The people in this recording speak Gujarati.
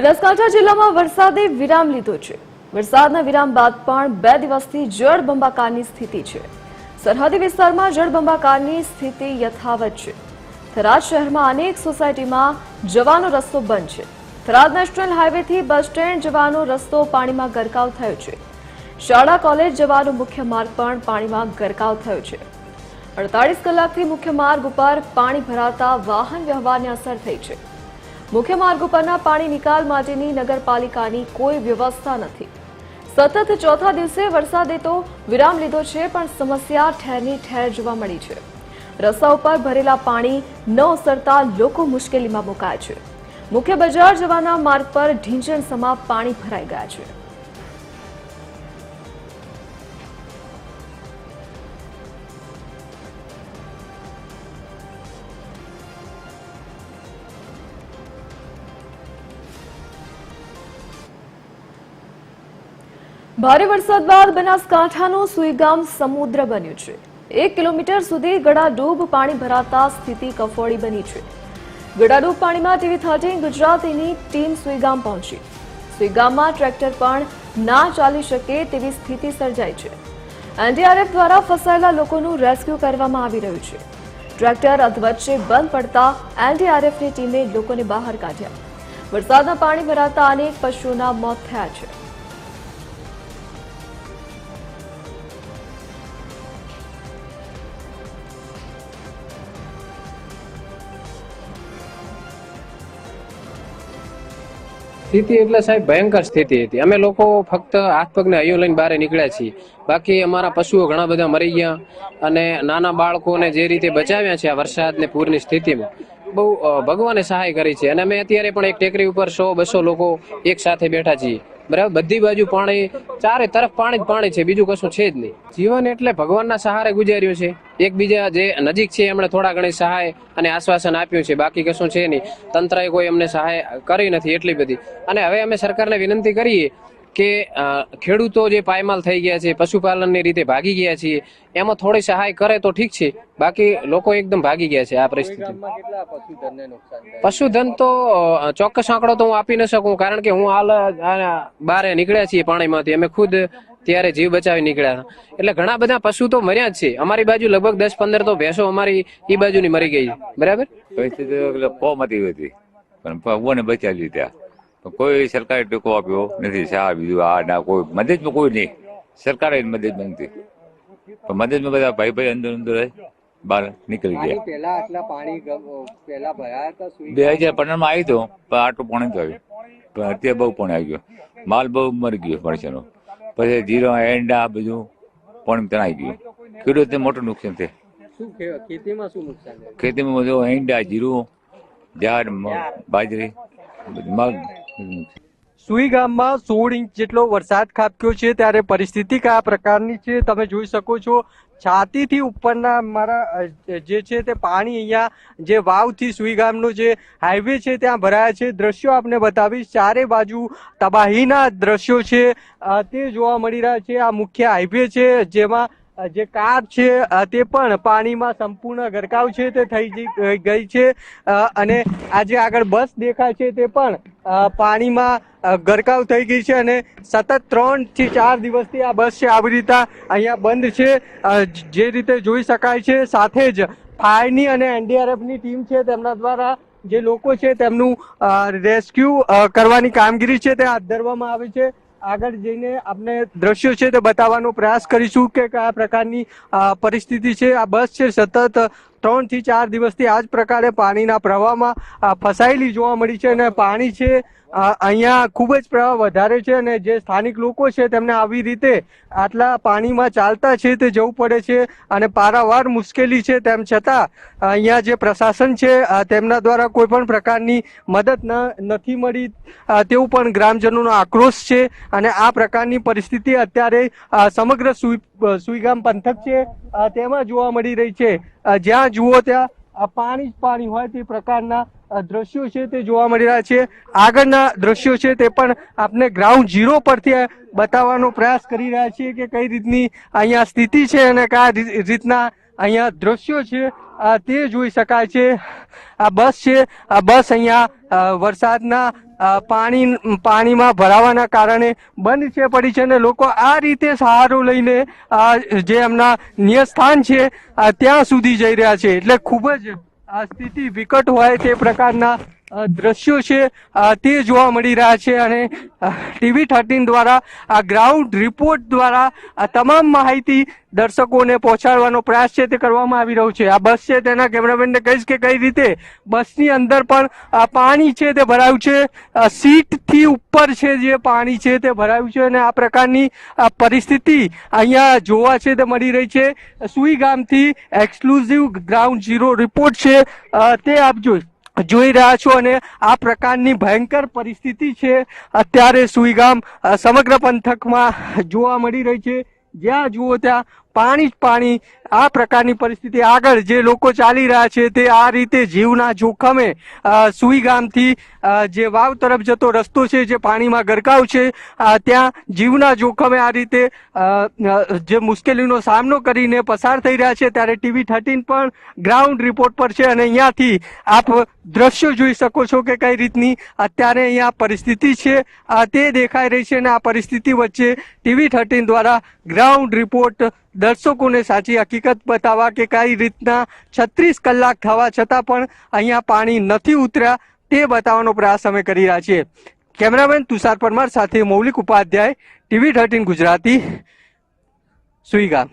બનાસકાંઠા જિલ્લામાં વરસાદે વિરામ લીધો છે. વરસાદના વિરામ બાદ પણ બે દિવસથી જળબંબાકારની સ્થિતિ છે. સરહદી વિસ્તારમાં જળબંબાકારની સ્થિતિ યથાવત છે. થરાદ શહેરમાં અનેક સોસાયટીમાં જવાનો રસ્તો બંધ છે. થરાદ નેશનલ હાઈવેથી બસ સ્ટેન્ડ જવાનો રસ્તો પાણીમાં ગરકાવ થયો છે. શાળા કોલેજ જવાનો મુખ્ય માર્ગ પણ પાણીમાં ગરકાવ થયો છે. અડતાલીસ કલાકથી મુખ્ય માર્ગ ઉપર પાણી ભરાતા વાહન વ્યવહારને અસર થઈ છે. મુખ્ય માર્ગ ઉપરના પાણી નિકાલ માટેની નગરપાલિકાની કોઈ વ્યવસ્થા નથી. સતત ચોથા દિવસે વરસાદે તો વિરામ લીધો છે, પણ સમસ્યા ઠેરની ઠેર જોવા મળી છે. રસ્તા ઉપર ભરેલા પાણી ન ઓસરતા લોકો મુશ્કેલીમાં મુકાય છે. મુખ્ય બજાર જવાના માર્ગ પર ઢીંચણ સમા પાણી ભરાઈ ગયા છે. ભારે વરસાદ બાદ બનાસકાંઠાનું સુઈગામ સમુદ્ર બન્યું છે. એક કિલોમીટર સુધી ગળાડૂબ પાણી ભરાતા સ્થિતિ કફોડી બની છે. ગળાડૂબ પાણીમાં ટીવી થર્ટીન ગુજરાતીની ટીમ સુઈગામ પહોંચી. સુઈગામમાં ટ્રેક્ટર પણ ના ચાલી શકે તેવી સ્થિતિ સર્જાઈ છે. એનડીઆરએફ દ્વારા ફસાયેલા લોકોનું રેસ્ક્યુ કરવામાં આવી રહ્યું છે. ટ્રેક્ટર અધવચ્ચે બંધ પડતા એનડીઆરએફની ટીમે લોકોને બહાર કાઢ્યા. વરસાદના પાણી ભરાતા અનેક પશુઓના મોત થયા છે. સ્થિતિ એટલે સાહેબ ભયંકર સ્થિતિ હતી. અમે લોકો ફક્ત હાથ પગને હૈયું લઈને બહાર નીકળ્યા છીએ. બાકી અમારા પશુઓ ઘણા બધા મરી ગયા અને નાના બાળકોને જે રીતે બચાવ્યા છે આ વરસાદ ને પૂરની સ્થિતિમાં, બહુ ભગવાને સહાય કરી છે. અને અમે અત્યારે પણ એક ટેકરી ઉપર સો બસો લોકો એક સાથે બેઠા છીએ. બરાબર? બધી બાજુ પાણી, ચારે તરફ પાણી જ પાણી છે, બીજું કશું છે જ નહીં. જીવન એટલે ભગવાનના સહારે ગુજાર્યું છે. એકબીજા જે નજીક છે, એમણે થોડા ઘણી સહાય અને આશ્વાસન આપ્યું છે, બાકી કશું છે નહીં. તંત્રએ કોઈ અમને સહાય કરી નથી, એટલી બધી. અને હવે અમે સરકારને વિનંતી કરીએ કે ખેડૂતો જે પાયમાલ થઈ ગયા છે પશુપાલનની રીતે ભાગી ગયા છે એમાં થોડી સહાય કરે તો ઠીક છે બાકી લોકો એકદમ ભાગી ગયા છે આ પરિસ્થિતિ. પશુધન તો ચોક્કસ આંકડો તો હું આપી ન શકું કારણ કે હું હાલ બારે નીકળ્યા છીએ પાણીમાંથી. અમે ખુદ ત્યારે જીવ બચાવી નીકળ્યા હતા. એટલે ઘણા બધા પશુ તો મર્યા જ છે. અમારી બાજુ લગભગ દસ પંદર તો ભેંસો અમારી એ બાજુની મરી ગઈ. બરાબર? પરિસ્થિતિ એટલે કોમતી હતી. પણ ભગવાને બચાવી લીધા. પણ કોઈ સરકારે ટેકો આપ્યો નથી શા બીજું આ ના કોઈ મદદમાં કોઈ નહીં. સરકારે મદદ નથી પણ મદદમાં બધા ભાઈ ભાઈ અંદર અંદર બહાર નીકળી ગયા. પેલા આટલા પાણી પેલા ભરાયા હતા બે હજાર પંદરમાં આવી તો પણ આટલું પાણી તો આવ્યું. પણ અત્યારે બહુ પાણી આવી ગયું. માલ બહુ મરી ગયો મરચાનો પછી જીરો એંડા બધું પાણી તણાઈ ગયું. ખેડૂતને મોટું નુકસાન છે. ખેતીમાં શું નુકસાન ખેતીમાં બધું એંડા જીરું ઝાડ બાજરી મગ સુઈ ગામમાં સોળ ઇંચ જેટલો વરસાદ ખાબક્યો છે ત્યારે પરિસ્થિતિ કયા પ્રકારની છે તમે જોઈ શકો છો. છાતીથી ઉપરના મારા જે છે તે પાણી અહીંયા જે વાવથી સુઈ ગામનો જે હાઈવે છે ત્યાં ભરાયા છે. દ્રશ્યો આપને બતાવીશ. ચારે બાજુ તબાહીના દ્રશ્યો છે. તે જોવા મળી રહ્યા છે. આ મુખ્ય હાઈવે છે જેમાં જે કાર છે તે પણ પાણીમાં સંપૂર્ણ ગરકાવ છે. તે થઈ ગઈ છે. અને આ જે આગળ બસ દેખાય છે તે પણ પાણીમાં ગરકાવ થઈ ગઈ છે અને સતત ત્રણથી ચાર દિવસથી આ બસ છે આવી રીતે અહીંયા બંધ છે. જે રીતે જોઈ શકાય છે, સાથે જ ફાયરની અને એનડીઆરએફની ટીમ છે તેમના દ્વારા જે લોકો છે તેમનું રેસ્ક્યુ કરવાની કામગીરી છે તે હાથ ધરવામાં આવે છે. આગળ જઈને આપણે દ્રશ્યો છે તે બતાવવાનો પ્રયાસ કરીશું કે કયા પ્રકારની પરિસ્થિતિ છે. આ બસ છે સતત ત્રણથી ચાર દિવસથી આ જ પ્રકારે પાણીના પ્રવાહમાં ફસાયેલી જોવા મળી છે અને પાણી છે અહીંયા ખૂબ જ પ્રવાહ વધારે છે અને જે સ્થાનિક લોકો છે તેમને આવી રીતે આટલા પાણીમાં ચાલતા છે તે જવું પડે છે અને પારાવાર મુશ્કેલી છે. તેમ છતાં, અહીંયા જે પ્રશાસન છે તેમના દ્વારા કોઈ પણ પ્રકારની મદદ નથી મળી તેવું પણ ગ્રામજનોનો આક્રોશ છે અને આ પ્રકારની પરિસ્થિતિ અત્યારે સમગ્ર સુઈગામ પંથક છે. તેમાં જોવા મળી રહી છે. જ્યાં જુઓ ત્યાં પાણી જ પાણી હોય તે પ્રકારના દ્રશ્યો છે તે જોવા મળી રહ્યા છે. આગળના દ્રશ્યો છે તે પણ આપને ગ્રાઉન્ડ ઝીરો પરથી બતાવવાનો પ્રયાસ કરી રહ્યા છીએ કે કઈ રીતની અહીંયા સ્થિતિ છે અને કયા રીતના અહીંયા દ્રશ્યો છે. તે જોઈ શકાય છે. આ બસ છે. આ બસ અહીંયા વરસાદના પાણી પાણીમાં ભરાવાના કારણે બંધ છે, પડી છે અને લોકો આ રીતે સહારો લઈને જે એમના નિયસ્થાન છે ત્યાં સુધી જઈ રહ્યા છે. એટલે ખૂબ જ આ સ્થિતિ વિકટ હોય તે પ્રકારના દ્રશ્યો છે તે જોવા મળી રહ્યા છે અને ટીવી થર્ટીન દ્વારા, આ ગ્રાઉન્ડ રિપોર્ટ દ્વારા, આ તમામ માહિતી દર્શકોને પહોંચાડવાનો પ્રયાસ છે તે કરવામાં આવી રહ્યો છે. આ બસ છે તેના કેમેરામેનને કહીશ કે કઈ રીતે બસની અંદર પણ આ પાણી છે તે ભરાયું છે. સીટથી ઉપર છે જે પાણી છે તે ભરાયું છે અને આ પ્રકારની આ પરિસ્થિતિ અહીંયા જોવા છે તે મળી રહી છે. સુઈ ગામથી એક્સક્લુઝિવ ગ્રાઉન્ડ ઝીરો રિપોર્ટ છે. તે આપ જોઈ રહ્યા છો અને આ પ્રકારની ભયંકર પરિસ્થિતિ છે. અત્યારે સુઈગામ સમગ્ર પંથકમાં જોવા મળી રહી છે. જ્યાં જુઓ ત્યાં પાણી જ પાણી આ પ્રકારની પરિસ્થિતિ આગળ જે લોકો ચાલી રહ્યા છે તે આ રીતે જીવના જોખમે સુઈ સુઈગામથી જે વાવ તરફ જતો રસ્તો છે, જે પાણીમાં ગરકાવ છે ત્યાં જીવના જોખમે આ રીતે જે મુશ્કેલીનો સામનો કરીને પસાર થઈ રહ્યા છે. ત્યારે ટીવી થર્ટીન પણ ગ્રાઉન્ડ રિપોર્ટ પર છે અને અહીંયાથી આપ દ્રશ્યો જોઈ શકો છો કે કઈ રીતની અત્યારે અહીંયા પરિસ્થિતિ છે. તે દેખાઈ રહી છે અને આ પરિસ્થિતિ વચ્ચે ટીવી થર્ટીન દ્વારા ગ્રાઉન્ડ રિપોર્ટ દર્શકોને સાચી હકીકત બતાવવા કે કઈ રીતના છત્રીસ કલાક થવા છતાં પણ અહીંયા પાણી નથી ઉતર્યા તે બતાવવાનો પ્રયાસ અમે કરી રહ્યા છીએ. કેમેરામેન તુષાર પરમાર સાથે મૌલિક ઉપાધ્યાય, ટીવી થર્ટીન ગુજરાતી, સુઈગામ.